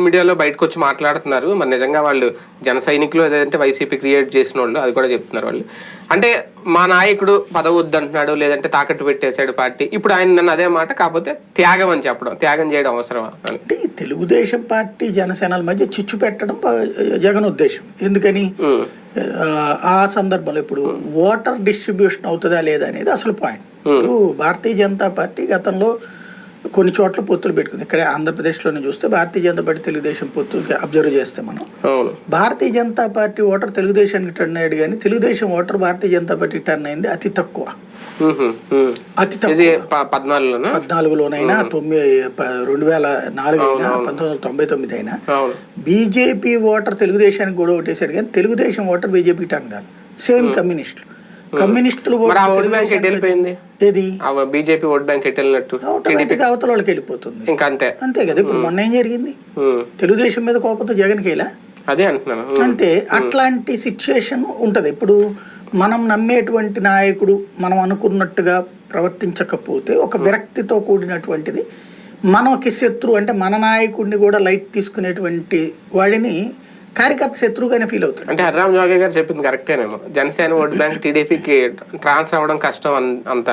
మీడియాలో బయటకు వచ్చి మాట్లాడుతున్నారు. మరి నిజంగా వాళ్ళు జన సైనికులు లేదంటే వైసీపీ క్రియేట్ చేసిన వాళ్ళు అది కూడా చెప్తున్నారు వాళ్ళు. అంటే మా నాయకుడు పదవి వద్దంటున్నాడు లేదంటే తాకట్టు పెట్టేశాడు పార్టీ. ఇప్పుడు ఆయన నన్ను అదే మాట కాకపోతే త్యాగం అని చెప్పడం త్యాగం చేయడం అవసరమా అంటే ఈ తెలుగుదేశం పార్టీ జనసేనల మధ్య చిచ్చు పెట్టడం జగన్ ఉద్దేశం. ఎందుకని? ఆ, ఆ సందర్భంలో ఇప్పుడు ఓటర్ డిస్ట్రిబ్యూషన్ అవుతుందా లేదా అనేది అసలు పాయింట్ ఇప్పుడు భారతీయ జనతా పార్టీ గతంలో కొన్ని చోట్ల పొత్తులు పెట్టుకుంది. ఇక్కడ ఆంధ్రప్రదేశ్లోనే చూస్తే భారతీయ జనతా పార్టీ తెలుగుదేశం పొత్తు అబ్జర్వ్ చేస్తే మనం. భారతీయ జనతా పార్టీ ఓటర్ తెలుగుదేశానికి టర్న్ అయ్యాడు కానీ Telugu Desam voter Bharatiya Janata party turn అయింది అతి తక్కువ. అతి తక్కువ. పద్నాలుగులోనైనా తొమ్మిది రెండు వేల నాలుగు అయినా పంతొమ్మిది వందల తొంభై తొమ్మిది అయినా బీజేపీ ఓటర్ తెలుగుదేశానికి కూడా ఓటేశాడు కానీ తెలుగుదేశం ఓటర్ బీజేపీకి టర్న్ కాదు. సేమ్ కమ్యూనిస్టులు. కమ్యూనిస్టులు మరి ఆ ఓటు ఓట్ బ్యాంక్ ఎటు వెళ్ళిపోయింది ఏది? బీజేపీ ఓట్ బ్యాంక్ ఎటు వెళ్ళినట్టు ఆటోమేటిక్ అవతల వాళ్ళకి వెళ్ళిపోతుంది. ఇంకా అంతే. అంతే కదా ఇప్పుడు మొన్న ఏం జరిగింది? తెలుగుదేశం మీద కోపంతో జగన్కి వెళ్ళా? అదే అంటున్నాను. అంతే అట్లాంటి సిచ్యుయేషన్ ఉంటుంది. ఇప్పుడు మనం నమ్మేటువంటి నాయకుడు మనం అనుకున్నట్టుగా ప్రవర్తించకపోతే ఒక విరక్తితో కూడినటువంటిది మనకి శత్రు అంటే మన నాయకుడిని కూడా లైట్ తీసుకునేటువంటి వాడిని కార్యకర్త శత్రువుగానే ఫీల్ అవుతాడు. అంటే హర్రామ్ జోగే గారు చెప్పింది కరెక్టేనేమో జనసేన ఓట్ బ్యాంక్ టీడీపీకి ట్రాన్స్ అవ్వడం కష్టం అంత